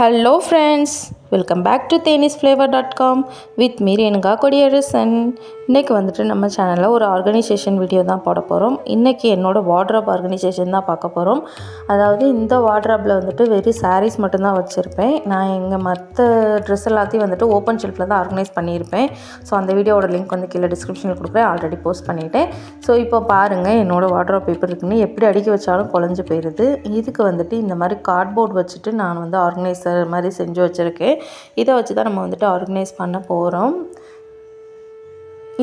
hello friends welcome back to Thenis flavour dot com with me Renuka Kodiyarasan இன்றைக்கி வந்துட்டு நம்ம சேனலில் ஒரு ஆர்கனைசேஷன் வீடியோ தான் போட போகிறோம் இன்றைக்கி என்னோடய வார்ட்ராப் ஆர்கனைசேஷன் தான் பார்க்க போகிறோம் அதாவது இந்த வார்ட்ராப்பில் வந்துட்டு வெறும் சாரீஸ் மட்டும்தான் வச்சுருப்பேன். நான் எங்கள் மற்ற ட்ரெஸ் எல்லாத்தையும் வந்துட்டு ஓப்பன் ஷெல்ஃபில் தான் ஆர்கனைஸ் பண்ணியிருப்பேன். ஸோ அந்த வீடியோவோட லிங்க் வந்து கீழே டிஸ்கிரிப்ஷனில் கொடுக்குறேன். ஆல்ரெடி போஸ்ட் பண்ணிவிட்டேன் ஸோ இப்போ பாருங்கள் என்னோடய வார்ட்ராப் பேப்பர் இருக்குன்னு எப்படி அடுக்கி வச்சாலும் குழஞ்சி போயிடுது இதுக்கு வந்துட்டு இந்த மாதிரி கார்ட்போர்ட் வச்சுட்டு நான் வந்து ஆர்கனைசர் மாதிரி செஞ்சு வச்சுருக்கேன். இதை வச்சு தான் நம்ம வந்துட்டு ஆர்கனைஸ் பண்ண போகிறோம்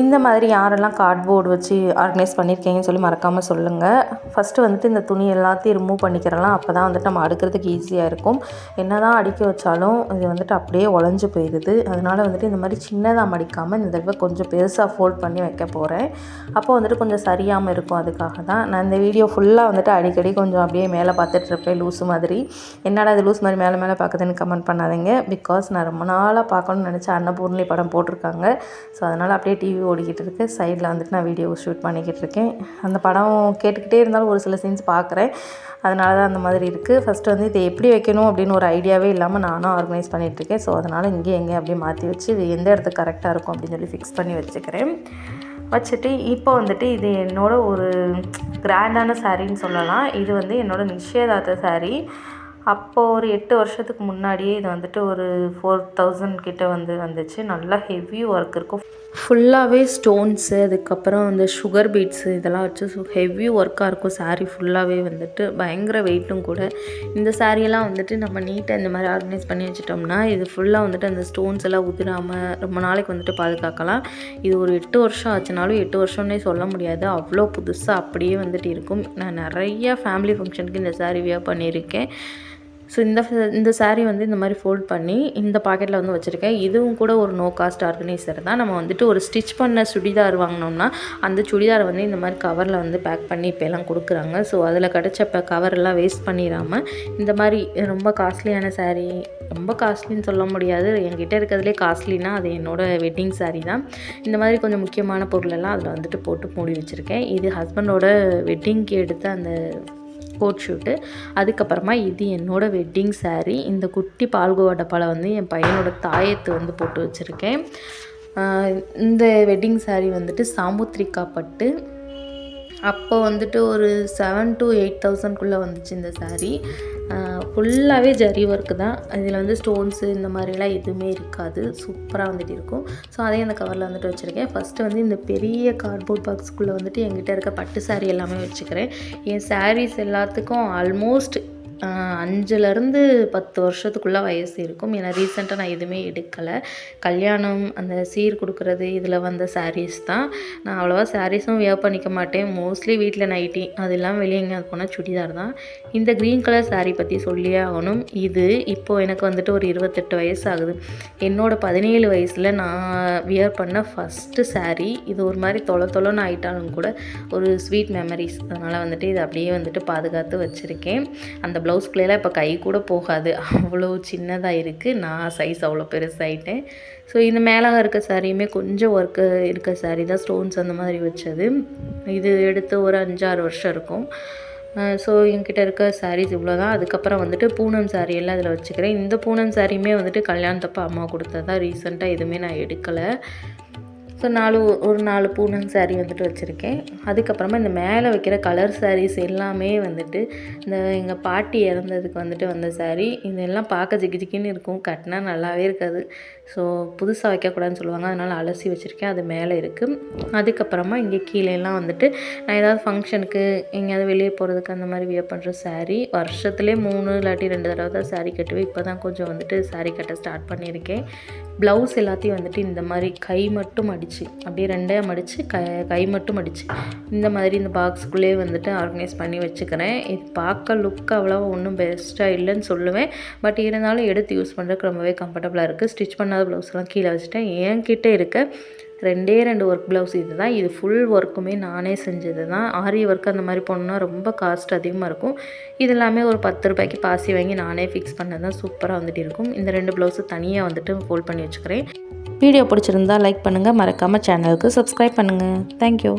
இந்த மாதிரி யாரெல்லாம் கார்ட்போர்டு வச்சு ஆர்கனைஸ் பண்ணியிருக்கீங்கன்னு சொல்லி மறக்காமல் சொல்லுங்கள் ஃபஸ்ட்டு வந்துட்டு இந்த துணி எல்லாத்தையும் ரிமூவ் பண்ணிக்கிறலாம். அப்போ தான் வந்துட்டு நம்ம அடுக்கிறதுக்கு ஈஸியாக இருக்கும். என்ன தான் அடிக்க வச்சாலும் இது வந்துட்டு அப்படியே உடஞ்சி போயிடுது அதனால் வந்துட்டு இந்த மாதிரி சின்னதாக மடிக்காமல் இந்த தடவை கொஞ்சம் பெருசாக ஃபோல்ட் பண்ணி வைக்க போகிறேன் அப்போ வந்துட்டு கொஞ்சம் சரியாமல் இருக்கும். அதுக்காக தான் நான் இந்த வீடியோ ஃபுல்லாக வந்துட்டு அடிக்கடி கொஞ்சம் அப்படியே மேலே பார்த்துட்ருப்பேன் லூஸ் லூஸு மாதிரி. என்னடா இது லூஸ் மாதிரி மேலே மேலே பார்க்குதுன்னு கமெண்ட் பண்ணாதீங்க. பிகாஸ் நான் ரொம்ப நாளாக பார்க்கணும்னு நினச்ச அன்னபூர்ணி படம் போட்டிருக்காங்க. ஸோ அதனால் அப்படியே டிவி ஓடிக்கிட்டு இருக்கு. சைடில் வந்துட்டு நான் வீடியோ ஷூட் பண்ணிக்கிட்டு இருக்கேன். அந்த படம் கேட்டுக்கிட்டே இருந்தாலும் ஒரு சில சீன்ஸ் பார்க்குறேன் அதனால தான் அந்த மாதிரி இருக்குது ஃபஸ்ட்டு வந்து இதை எப்படி வைக்கணும் அப்படின்னு ஒரு ஐடியாவே இல்லாமல் நானும் ஆர்கனைஸ் பண்ணிகிட்ருக்கேன் ஸோ அதனால் இங்கே எங்கே அப்படியே மாற்றி வச்சு இது எந்த இடத்துக்கு கரெக்டாக இருக்கும் அப்படின்னு சொல்லி ஃபிக்ஸ் பண்ணி வச்சுக்கிறேன். வச்சுட்டு இப்போ வந்துட்டு இது என்னோட ஒரு கிராண்டான சாரின்னு சொல்லலாம். இது வந்து என்னோடய நிச்சயதார்த்த சாரீ அப்போது ஒரு எட்டு வருஷத்துக்கு முன்னாடியே இது வந்துட்டு ஒரு ஃபோர் தௌசண்ட் கிட்டே வந்து வந்துச்சு. நல்லா ஹெவி ஒர்க் இருக்கும். ஃபுல்லாகவே ஸ்டோன்ஸு அதுக்கப்புறம் வந்து சுகர் பீட்ஸு இதெல்லாம் வச்சு ஹெவி ஒர்க்காக இருக்கும். சாரீ ஃபுல்லாகவே வந்துட்டு பயங்கர வெயிட்டும் கூட. இந்த சாரியெல்லாம் வந்துட்டு நம்ம நீட்டாக இந்த மாதிரி ஆர்கனைஸ் பண்ணி வச்சிட்டோம்னா இது ஃபுல்லாக வந்துட்டு அந்த ஸ்டோன்ஸ் எல்லாம் உதிராமல் ரொம்ப நாளைக்கு வந்துட்டு பாதுகாக்கலாம். இது ஒரு எட்டு வருஷம் ஆச்சுனாலும் எட்டு வருஷம்னே சொல்ல முடியாது. அவ்வளோ புதுசாக அப்படியே வந்துட்டு இருக்கும். நான் நிறைய ஃபேமிலி ஃபங்க்ஷனுக்கு இந்த சாரீ வியர் பண்ணியிருக்கேன். ஸோ இந்த இந்த சாரீ வந்து இந்த மாதிரி ஃபோல்ட் பண்ணி இந்த பாக்கெட்டில் வந்து வச்சுருக்கேன். இதுவும் கூட ஒரு நோ காஸ்ட் ஆர்கனைசர் தான். நம்ம வந்துட்டு ஒரு ஸ்டிச் பண்ண சுடிதார் வாங்கினோம்னா அந்த சுடிதாரை வந்து இந்த மாதிரி கவரில் வந்து பேக் பண்ணி இப்போ எல்லாம் கொடுக்குறாங்க. ஸோ அதில் கிடச்ச இப்போ கவரெல்லாம் வேஸ்ட் பண்ணிடாமல் இந்த மாதிரி ரொம்ப காஸ்ட்லியான சாரீ ரொம்ப காஸ்ட்லின்னு சொல்ல முடியாது. என்கிட்ட இருக்கிறதுலே காஸ்ட்லினா அது என்னோடய வெட்டிங் சாரீ தான். இந்த மாதிரி கொஞ்சம் முக்கியமான பொருளெல்லாம் அதில் வந்துட்டு போட்டு மூடி வச்சுருக்கேன். இது ஹஸ்பண்டோட வெட்டிங்க்கு எடுத்த அந்த கோட் ஷூட்டு அதுக்கப்புறமா இது என்னோடய வெட்டிங் சாரீ இந்த குட்டி பால்கோவா டப்பாவில் வந்து என் பையனோட தாயத்து வந்து போட்டு வச்சுருக்கேன். இந்த வெட்டிங் சாரீ வந்துட்டு சாமுத்ரிகா பட்டு அப்போ வந்துட்டு ஒரு செவன் டு எயிட் தௌசண்ட்குள்ளே வந்துச்சு இந்த சாரீ ஃபுல்லாகவே ஜரி ஒர்க்கு தான். இதில் வந்து ஸ்டோன்ஸு இந்த மாதிரிலாம் எதுவுமே இருக்காது. சூப்பராக வந்துட்டு இருக்கும். ஸோ அதையும் அந்த கவரில் வந்துட்டு வச்சுருக்கேன். ஃபஸ்ட்டு வந்து இந்த பெரிய கார்ட்போர்ட் பாக்ஸ்க்குள்ளே வந்துட்டு என்கிட்ட இருக்க பட்டு சாரீ எல்லாமே வச்சுக்கிறேன். என் சாரீஸ் எல்லாத்துக்கும் ஆல்மோஸ்ட் அஞ்சுலேருந்து பத்து வருஷத்துக்குள்ளே வயசு இருக்கும். ஏன்னா ரீசெண்டாக நான் எதுவுமே எடுக்கலை. கல்யாணம் அந்த சீர் கொடுக்குறது இதில் வந்த சாரீஸ் தான். நான் அவ்வளோவா சாரீஸும் வியர் பண்ணிக்க மாட்டேன். மோஸ்ட்லி வீட்டில் நைட்டி அது இல்லாமல் வெளியே எங்கேயாவது போனால் சுடிதார் தான். இந்த க்ரீன் கலர் சாரீ பற்றி சொல்லியே ஆகணும். இது இப்போது எனக்கு வந்துட்டு ஒரு இருபத்தெட்டு வயசு ஆகுது. என்னோடய பதினேழு வயசில் நான் வியர் பண்ண ஃபஸ்ட்டு சாரீ இது ஒரு மாதிரி தொலை தொலைன்னு ஆயிட்டாலும் கூட ஒரு ஸ்வீட் மெமரிஸ் அதனால் வந்துட்டு இதை அப்படியே வந்துட்டு பாதுகாத்து வச்சுருக்கேன். அந்த ப்ளவுஸ்குள்ளேலாம் இப்போ கை கூட போகாது. அவ்வளோ சின்னதாக இருக்குது நான் சைஸ் அவ்வளோ பெருசாகிட்டேன் ஸோ இந்த மேலே இருக்க சாரியுமே கொஞ்சம் ஒர்க்கு இருக்க சாரி தான். ஸ்டோன்ஸ் அந்த மாதிரி வச்சது. இது எடுத்து ஒரு அஞ்சாறு வருஷம் இருக்கும். ஸோ என்கிட்ட இருக்க சாரீஸ் இவ்வளோ தான் அதுக்கப்புறம் வந்துட்டு பூனம் சாரீ எல்லாம் அதில் வச்சுக்கிறேன். இந்த பூனம் சாரியுமே வந்துட்டு கல்யாணத்தப்போ அம்மா கொடுத்ததா ரீசெண்டாக எதுவுமே நான் எடுக்கலை. ஸோ நாலு ஒரு நாலு பூனம் சாரீ வந்துட்டு வச்சுருக்கேன். அதுக்கப்புறமா இந்த மேலே வைக்கிற கலர் சாரீஸ் எல்லாமே வந்துட்டு இந்த எங்கள் பாட்டி இறந்ததுக்கு வந்துட்டு வந்த சாரீ இதெல்லாம் பார்க்க ஜிக்கி ஜிக்கின்னு இருக்கும். கட்டினா நல்லாவே இருக்காது. ஸோ புதுசாக வைக்கக்கூடாதுன்னு சொல்லுவாங்க. அதனால் அலசி வச்சுருக்கேன். அது மேலே இருக்குது அதுக்கப்புறமா இங்கே கீழேலாம் வந்துட்டு நான் ஏதாவது ஃபங்க்ஷனுக்கு எங்கேயாவது வெளியே போகிறதுக்கு அந்த மாதிரி வியர் பண்ணுற சாரீ வருஷத்துலேயே மூணு இல்லாட்டி ரெண்டு தடவை தான் சாரீ கட்டுவேன். இப்போ தான் கொஞ்சம் வந்துட்டு சாரீ கட்ட ஸ்டார்ட் பண்ணியிருக்கேன். ப்ளவுஸ் எல்லாத்தையும் வந்துட்டு இந்த மாதிரி கை மட்டும் அடித்து அப்படியே ரெண்டையாக மடித்து க கை மட்டும் அடித்து இந்த மாதிரி இந்த பாக்ஸுக்குள்ளேயே வந்துட்டு ஆர்கனைஸ் பண்ணி வச்சுக்கிறேன். இது பார்க்க லுக் அவ்வளோவா ஒன்றும் பெஸ்ட்டாக இல்லைன்னு சொல்லுவேன். பட் இருந்தாலும் எடுத்து யூஸ் பண்ணுறதுக்கு ரொம்பவே கம்ஃபர்டபுளாக இருக்குது ஸ்டிச் பண்ணாத ப்ளவுஸ்லாம் கீழே வச்சுட்டேன். என்கிட்ட இருக்க. ரெண்டே ரெண்டு ஒர்க் ப்ளவுஸ் இது தான் இது ஃபுல் ஒர்க்குமே நானே செஞ்சது தான் ஆரி ஒர்க் அந்த மாதிரி போனோம்னா ரொம்ப காஸ்ட் அதிகமாக இருக்கும். இது எல்லாமே ஒரு பத்து ரூபாய்க்கு பாசி வாங்கி நானே ஃபிக்ஸ் பண்ணது தான் சூப்பராக வந்துட்டு இருக்கும். இந்த ரெண்டு ப்ளவுஸு தனியாக வந்துட்டு ஃபோல்ட் பண்ணி வச்சுக்கிறேன். வீடியோ பிடிச்சிருந்தா லைக் பண்ணுங்கள் மறக்காமல் சேனலுக்கு சப்ஸ்கிரைப் பண்ணுங்கள் தேங்க்யூ